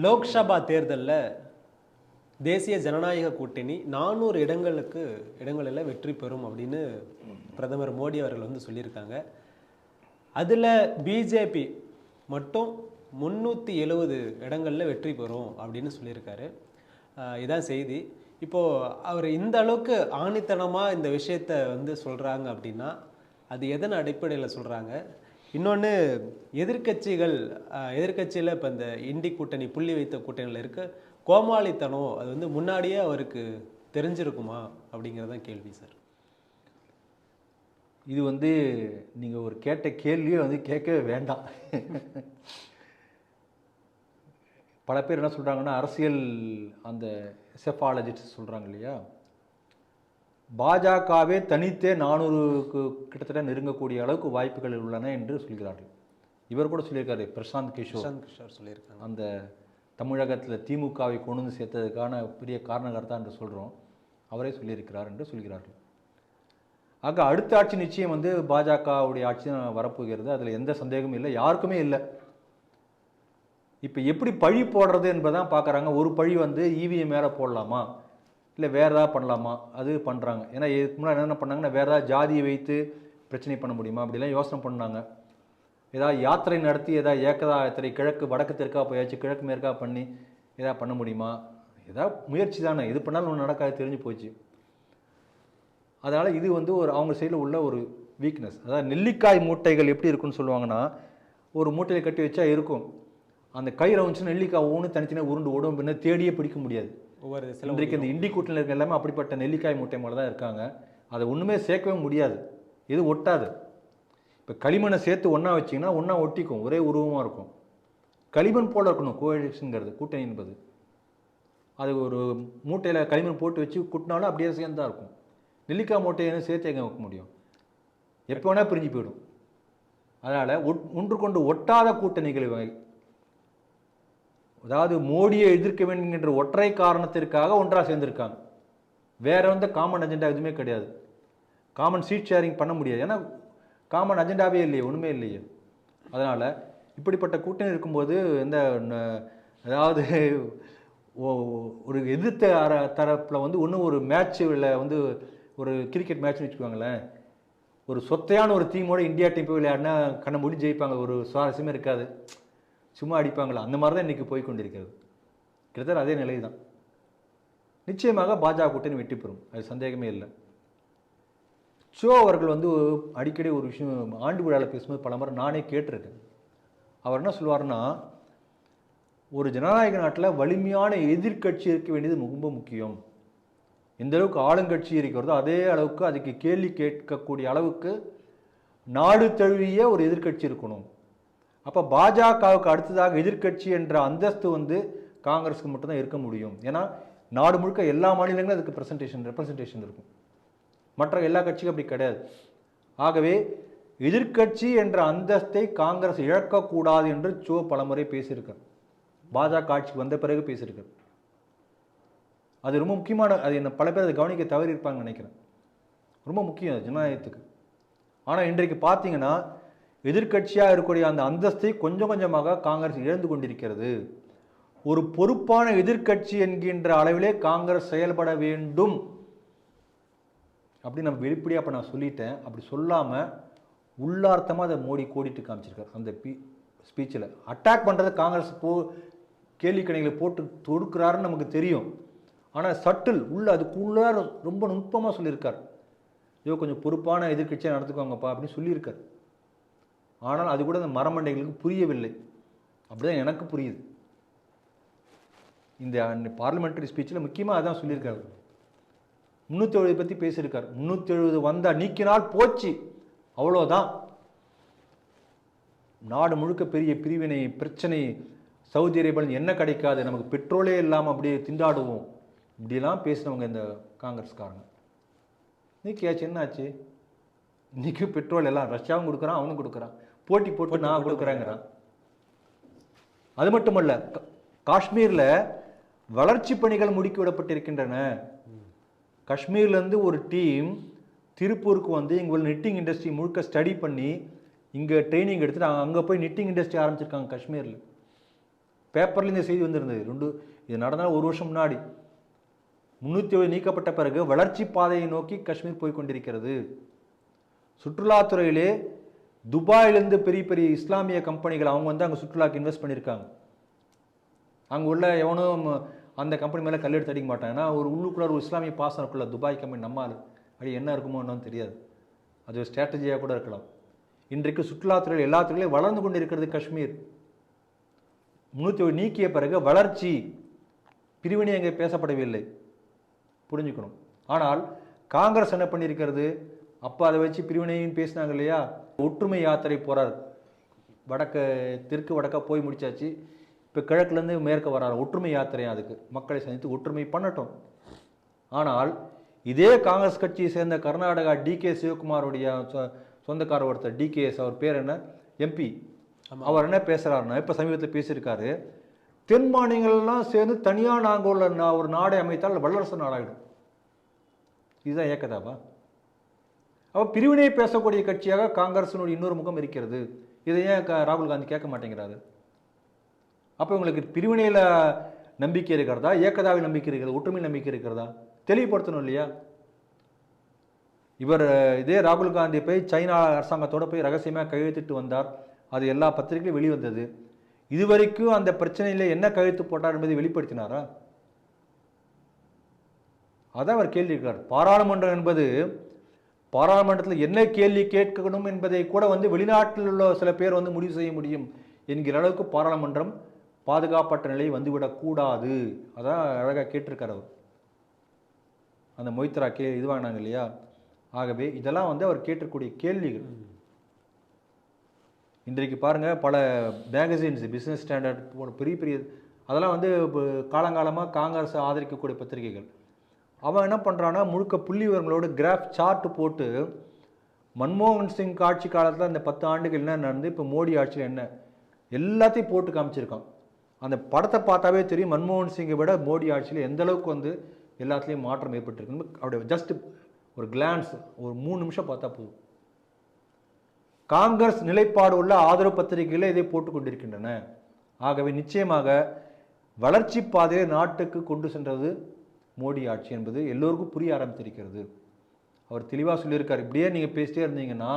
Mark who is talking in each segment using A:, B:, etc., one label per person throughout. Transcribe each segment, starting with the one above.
A: லோக்சபா தேர்தலில் தேசிய ஜனநாயக கூட்டணி நானூறு இடங்களுக்கு இடங்களில் வெற்றி பெறும் அப்படின்னு பிரதமர் மோடி அவர்கள் வந்து சொல்லியிருக்காங்க. அதில் பிஜேபி மட்டும் முந்நூற்றி எழுபது இடங்களில் வெற்றி பெறும் அப்படின்னு சொல்லியிருக்காரு. இதான் செய்தி. இப்போது அவர் இந்த அளவுக்கு ஆணித்தனமாக இந்த விஷயத்தை வந்து சொல்கிறாங்க அப்படின்னா அது எதன் அடிப்படையில் சொல்கிறாங்க இன்னொன்று எதிர்க்கட்சிகள் எதிர்க்கட்சியில் இப்போ இந்த இண்டி கூட்டணி புள்ளி வைத்த கூட்டணியில் இருக்க. கோமாளித்தனம் அது வந்து முன்னாடியே அவருக்கு தெரிஞ்சிருக்குமா அப்படிங்கிறதான் கேள்வி சார்.
B: இது வந்து நீங்கள் ஒரு கேட்ட கேள்வியே வந்து கேட்கவே வேண்டாம். பல பேர் என்ன சொல்கிறாங்கன்னா அரசியல் அந்த செஃபாலஜிஸ்ட் சொல்கிறாங்க இல்லையா? பாஜகவே தனித்தே நானூறுக்கு கிட்டத்தட்ட நெருங்கக்கூடிய அளவுக்கு வாய்ப்புகள் உள்ளன என்று சொல்கிறார்கள். இவர் கூட சொல்லியிருக்காரு பிரசாந்த் கிஷோர்.
A: பிரசாந்த் கிஷோர் சொல்லியிருக்காங்க.
B: அந்த தமிழகத்தில் திமுகவை கொண்டு வந்து சேர்த்ததுக்கான பெரிய காரணகர்த்தா என்று சொல்கிறோம் அவரே சொல்லியிருக்கிறார் என்று சொல்கிறார்கள். ஆக அடுத்த ஆட்சி நிச்சயம் வந்து பாஜகவுடைய ஆட்சி தான் வரப்போகிறது. அதில் எந்த சந்தேகமும் இல்லை யாருக்குமே இல்லை. இப்போ எப்படி பழி போடுறது என்பதான் பார்க்குறாங்க ஒரு பழி வந்து இவிஎம் மேலே போடலாமா? இல்லை வேறு ஏதாவது பண்ணலாமா? அது பண்ணுறாங்க ஏன்னா இதுக்கு முன்னாடி என்னென்ன பண்ணாங்கன்னா வேறு ஏதாவது ஜாதியை வைத்து பிரச்சனை பண்ண முடியுமா? அப்படிலாம் யோசனை பண்ணாங்க. ஏதாவது யாத்திரை நடத்தி ஏதாவது ஏக்கதா யாத்திரை கிழக்கு வடக்கு தெற்கா போயாச்சு கிழக்கு மேற்கா பண்ணி ஏதாவது பண்ண முடியுமா? ஏதாவது முயற்சி தானே. இது பண்ணாலும் ஒன்று நடக்காது தெரிஞ்சு போச்சு. அதனால் இது வந்து ஒரு அவங்க சைடில் உள்ள ஒரு வீக்னஸ் அதாவது நெல்லிக்காய் மூட்டைகள் எப்படி இருக்குன்னு சொல்லுவாங்கன்னா ஒரு மூட்டையில் கட்டி வச்சா இருக்கும். அந்த கயிறை வந்துச்சுன்னா நெல்லிக்காய் ஒன்று தனித்தனியாக உருண்டு ஓடும் அப்படின்னா தேடியே பிடிக்க முடியாது.
A: ஒவ்வொரு சில
B: இன்றைக்கு இந்த இண்டி கூட்டில் இருக்க எல்லாமே அப்படிப்பட்ட நெல்லிக்காய் மூட்டை மேலே தான் இருக்காங்க. அதை ஒன்றுமே சேர்க்கவே முடியாது. இது ஒட்டாது. இப்போ களிமண்ணை சேர்த்து ஒன்றா வச்சிங்கன்னா ஒன்றா ஒட்டிக்கும். ஒரே உருவமாக இருக்கும். களிமண் போல இருக்கணும். கோஎடிஷனுங்கிறது கூட்டணி என்பது. அது ஒரு மூட்டையில் களிமண் போட்டு வச்சு குட்டினாலும் அப்படியே சேர்ந்து தான் இருக்கும். நெல்லிக்காய் மூட்டையை சேர்த்து எங்கே வைக்க முடியும்? எப்போ வேணால் பிரிஞ்சு போயிடும். அதனால் ஒட் ஒன்று கொண்டு ஒட்டாத கூட்டணிகள் அதாவது மோடியை எதிர்க்க வேண்டும் என்ற ஒற்றை காரணத்திற்காக ஒன்றாக சேர்ந்திருக்காங்க. வேற வந்து காமன் அஜெண்டா எதுவுமே கிடையாது. காமன் சீட் ஷேரிங் பண்ண முடியாது. ஏன்னா காமன் அஜெண்டாவே இல்லையே ஒன்றுமே இல்லையே. அதனால் இப்படிப்பட்ட கூட்டணி இருக்கும்போது இந்த அதாவது ஒரு எதிர்த்த அர தரப்பில் வந்து ஒன்றும் ஒரு மேட்ச்சில் வந்து ஒரு கிரிக்கெட் மேட்ச்னு வச்சுக்கோங்களேன். ஒரு சொத்தையான ஒரு டீமோட இந்தியா டீம் போய் விளையாடினா கண்ண மூடி ஜெயிப்பாங்க. ஒரு சுவாரஸ்யமே இருக்காது. சும்மா அடிப்பாங்களா? அந்த மாதிரி தான் இன்றைக்கி போய் கொண்டிருக்கிறது. கிட்டத்தட்ட அதே நிலை தான் நிச்சயமாக பாஜக கூட்டணி வெற்றி பெறும். அது சந்தேகமே இல்லை. ஷோ அவர்கள் வந்து அடிக்கடி ஒரு விஷயம் ஆண்டு விழாவில் பேசும்போது பல முறை நானே கேட்டிருக்கேன். அவர் என்ன சொல்லுவார்னா ஒரு ஜனநாயக நாட்டில் வலிமையான எதிர்க்கட்சி இருக்க வேண்டியது ரொம்ப முக்கியம். எந்த அளவுக்கு ஆளுங்கட்சி இருக்கிறதோ அதே அளவுக்கு அதுக்கு கேள்வி கேட்கக்கூடிய அளவுக்கு நாடு தழுவிய ஒரு எதிர்க்கட்சி இருக்கணும். அப்போ பாஜகவுக்கு அடுத்ததாக எதிர்க்கட்சி என்ற அந்தஸ்து வந்து காங்கிரஸுக்கு மட்டும்தான் இருக்க முடியும். ஏன்னா நாடு முழுக்க எல்லா மாநிலங்களும் அதுக்கு ப்ரெசன்டேஷன் ரெப்ரசன்டேஷன் இருக்கும். மற்ற எல்லா கட்சிக்கும் அப்படி கிடையாது. ஆகவே எதிர்க்கட்சி என்ற அந்தஸ்தை காங்கிரஸ் இழக்கக்கூடாது என்று சோ பலமுறை பேசியிருக்கார். பாஜக ஆட்சிக்கு வந்த பிறகு பேசியிருக்கார். அது ரொம்ப முக்கியமான அது என்ன பல பேர் அதை கவனிக்க தவறி இருப்பாங்கன்னு நினைக்கிறேன். ரொம்ப முக்கியம் ஜனநாயகத்துக்கு. ஆனால் இன்றைக்கு பார்த்தீங்கன்னா எதிர்க்கட்சியாக இருக்கக்கூடிய அந்த அந்தஸ்தை கொஞ்சம் கொஞ்சமாக காங்கிரஸ் இழந்து கொண்டிருக்கிறது. ஒரு பொறுப்பான எதிர்க்கட்சி என்கின்ற அளவிலே காங்கிரஸ் செயல்பட வேண்டும். அப்படி நம்ம வெளிப்படையாக அப்போ நான் சொல்லிட்டேன். அப்படி சொல்லாமல் உள்ளார்த்தமாக அதை மோடி கோடிட்டு காமிச்சிருக்கார். அந்த பி ஸ்பீச்சில் அட்டாக் பண்ணுறது காங்கிரஸ் போ கேள்வி கணைகளை போட்டு தொடுக்கிறாருன்னு நமக்கு தெரியும். ஆனால் சட்டில் உள்ள அதுக்குள்ளார ரொம்ப நுட்பமாக சொல்லியிருக்கார். ஐயோ கொஞ்சம் பொறுப்பான எதிர்க்கட்சியாக நடத்துக்கோங்கப்பா அப்படின்னு சொல்லியிருக்கார். ஆனால் அது கூட அந்த மரமண்டைகளுக்கு புரியவில்லை. அப்படிதான் எனக்கு புரியுது. இந்த பார்லிமெண்டரி ஸ்பீச்சில் முக்கியமாக அதான் சொல்லியிருக்காரு. முந்நூற்றி எழுபது பற்றி பேசியிருக்கார். முந்நூற்றி எழுபது வந்தால் நீக்கினால் போச்சு. அவ்வளோதான் நாடு முழுக்க பெரிய பிரிவினை பிரச்சனை சவுதி அரேபியாவில் என்ன கிடைக்காது? நமக்கு பெட்ரோலே இல்லாமல் அப்படியே திண்டாடுவோம். இப்படிலாம் பேசினவங்க இந்த காங்கிரஸ்காரங்க. இன்னைக்கு என்னாச்சு? இன்றைக்கும் பெட்ரோல் எல்லாம் ரஷ்யாவும் கொடுக்குறான் அவனும் கொடுக்குறான். போட்டி போட்டு நான் கொடுக்குறேங்கிறான். அது மட்டுமல்ல காஷ்மீர்ல வளர்ச்சி பணிகள் முடுக்கி விடப்பட்டிருக்கின்றன காஷ்மீர்ல இருந்து ஒரு டீம் திருப்பூருக்கு வந்து இங்க உள்ள நிட்டிங் இண்டஸ்ட்ரி முழுக்க ஸ்டடி பண்ணி இங்க ட்ரைனிங் எடுத்துட்டு அங்க- போய் நிட்டிங் இண்டஸ்ட்ரி ஆரம்பிச்சிருக்காங்க காஷ்மீர்ல. பேப்பர்ல இந்த செய்தி வந்திருந்தது. ரெண்டு இது நடந்தால் ஒரு வருஷம் முன்னாடி. முன்னூற்றி ஏழு நீக்கப்பட்ட பிறகு வளர்ச்சி பாதையை நோக்கி காஷ்மீர் போய் கொண்டிருக்கிறது. சுற்றுலாத்துறையிலே துபாயிலேருந்து பெரிய பெரிய இஸ்லாமிய கம்பெனிகள் அவங்க வந்து அங்கே சுற்றுலாக்கு இன்வெஸ்ட் பண்ணியிருக்காங்க. அங்கே உள்ள எவனும் அந்த கம்பெனி மேலே கல் எடுத்து அடிக்க மாட்டான் ஏன்னா ஒரு உள்ளுக்குள்ள ஒரு இஸ்லாமிய பாசம் இருக்குல்ல துபாய் கம்பெனி நம்மால் அப்படி என்ன இருக்குமோ என்னன்னு தெரியாது. அது ஒரு ஸ்ட்ராட்டஜியாக கூட இருக்கலாம். இன்றைக்கு சுற்றுலாத்துறையில் எல்லா துறையிலையும் வளர்ந்து கொண்டிருக்கிறது காஷ்மீர். முன்னூற்றி நீக்கிய பிறகு வளர்ச்சி பிரிவினை அங்கே பேசப்படவில்லை. புரிஞ்சுக்கணும். ஆனால் காங்கிரஸ் என்ன பண்ணியிருக்கிறது? அப்போ அதை வச்சு பிரிவினையும் பேசினாங்க இல்லையா? ஒற்றுமை யாத்திரை போறார். வடக்க தெற்கு வடக்க போய் முடிச்சாச்சு. இப்போ கிழக்குலேருந்து மேற்க வராரு. ஒற்றுமை யாத்திரை அதுக்கு. மக்களை சந்தித்து ஒற்றுமை பண்ணட்டும். ஆனால் இதே காங்கிரஸ் கட்சியை சேர்ந்த கர்நாடகா டிகே சிவகுமாருடைய சொந்தக்காரர் ஒருத்தர் டிகேஎஸ் அவர் பேர் என்ன? எம்பி அவர் என்ன பேசுறாருன்னா இப்போ சமீபத்தில் பேசியிருக்காரு. தென் மாநிலங்கள்லாம் சேர்ந்து தனியாக நாங்கள் உள்ள ஒரு நாடை அமைத்தால் வல்லரசு நாடாகிடும் இதுதான் ஏக்கதாவா அப்போ பிரிவினை பேசக்கூடிய கட்சியாக காங்கிரஸினுடைய இன்னொரு முகம் இருக்கிறது. இதை ஏன் க- ராகுல் காந்தி கேட்க மாட்டேங்கிறாரு? அப்போ உங்களுக்கு பிரிவினையில் நம்பிக்கை இருக்கிறதா? ஏக்கதாவில் நம்பிக்கை இருக்கிறது ஒற்றுமை நம்பிக்கை இருக்கிறதா? தெளிவுபடுத்தணும் இல்லையா? இவர் இதே ராகுல் காந்தி போய் சைனா அரசாங்கத்தோடு போய் ரகசியமாக கையெழுத்திட்டு வந்தார். அது எல்லா பத்திரிகையும் வெளிவந்தது. இதுவரைக்கும் அந்த பிரச்சனையில் என்ன கையெழுத்து போட்டார் என்பதை வெளிப்படுத்தினாரா? அதான் அவர் கேள்வி இருக்கிறார் பாராளுமன்றம் என்பது பாராளுமன்றத்தில் என்ன கேள்வி கேட்கணும் என்பதை கூட வந்து வெளிநாட்டில் உள்ள சில பேர் வந்து முடிவு செய்ய முடியும் என்கிற அளவுக்கு பாராளுமன்றம் பாதுகாப்பற்ற நிலை வந்துவிடக்கூடாது அதான் அழகாக கேட்டிருக்கார் அவர். அந்த மொய்த்ரா கே இது வாங்கினாங்க இல்லையா? ஆகவே இதெல்லாம் வந்து அவர் கேட்டிருக்கூடிய கேள்விகள். இன்றைக்கு பாருங்கள் பல மேகசின்ஸ் பிஸ்னஸ் ஸ்டாண்டர்ட் போன பெரிய பெரிய அதெல்லாம் வந்து காலங்காலமாக காங்கிரஸ் ஆதரிக்கக்கூடிய பத்திரிகைகள். அவன் என்ன பண்ணுறான்னா முழுக்க புள்ளி விவரங்களோட கிராஃப் சார்ட் போட்டு மன்மோகன் சிங் ஆட்சி காலத்தில் அந்த பத்து ஆண்டுகள் என்ன நடந்து இப்போ மோடி ஆட்சியில் என்ன எல்லாத்தையும் போட்டு காமிச்சிருக்கான். அந்த படத்தை பார்த்தாவே தெரியும் மன்மோகன் சிங்கை விட மோடி ஆட்சியில் எந்த அளவுக்கு வந்து எல்லாத்துலேயும் மாற்றம் ஏற்பட்டுருக்குன்னு. அப்படி ஜஸ்ட் ஒரு கிளான்ஸ் ஒரு மூணு நிமிஷம் பார்த்தா போதும். காங்கிரஸ் நிலைப்பாடு உள்ள ஆதரவு பத்திரிகைகளை இதை போட்டுக்கொண்டிருக்கின்றன ஆகவே நிச்சயமாக வளர்ச்சி பாதையை நாட்டுக்கு கொண்டு சென்றது மோடி ஆட்சி என்பது எல்லோருக்கும் புரிய ஆரம்பித்திருக்கிறது. அவர் தெளிவாக சொல்லியிருக்கார். இப்படியே நீங்கள் பேசிட்டே இருந்தீங்கன்னா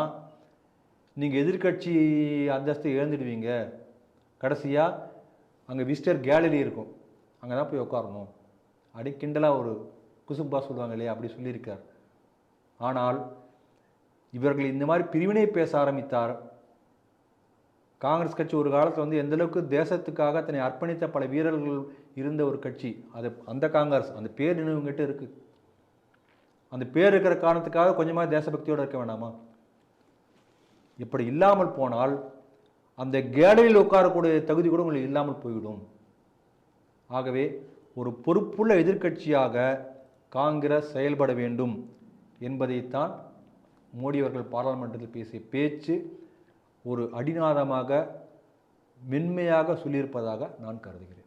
B: நீங்கள் எதிர்க்கட்சி அந்தஸ்தை இழந்துடுவீங்க. கடைசியாக அங்கே விசிட்டர் கேலரி இருக்கும். அங்கே தான் போய் உட்காரணும் அப்படி கிண்டலாக ஒரு குசும்பா சொல்லுவாங்க இல்லையா? அப்படி சொல்லியிருக்கார். ஆனால் இவர்கள் இந்த மாதிரி பிரிவினை பேச ஆரம்பித்தார். காங்கிரஸ் கட்சி ஒரு காலத்தில் வந்து எந்தளவுக்கு தேசத்துக்காக தன்னை அர்ப்பணித்த பல வீரர்கள் இருந்த ஒரு கட்சி. அது அந்த காங்கிரஸ். அந்த பேர் நினைவுங்கிட்ட இருக்குது அந்த பேர் இருக்கிற காரணத்துக்காக கொஞ்சமாக தேசபக்தியோடு இருக்க வேண்டாமா? இப்படி இல்லாமல் போனால் அந்த கேடலில் உட்காரக்கூடிய தகுதி கூட உங்களுக்கு இல்லாமல் போய்விடும். ஆகவே ஒரு பொறுப்புள்ள எதிர்க்கட்சியாக காங்கிரஸ் செயல்பட வேண்டும் என்பதைத்தான் மோடி அவர்கள் பாராளுமன்றத்தில் பேசிய பேச்சு. ஒரு அடிநாதமாக மென்மையாக சொல்லியிருப்பதாக நான் கருதுகிறேன்.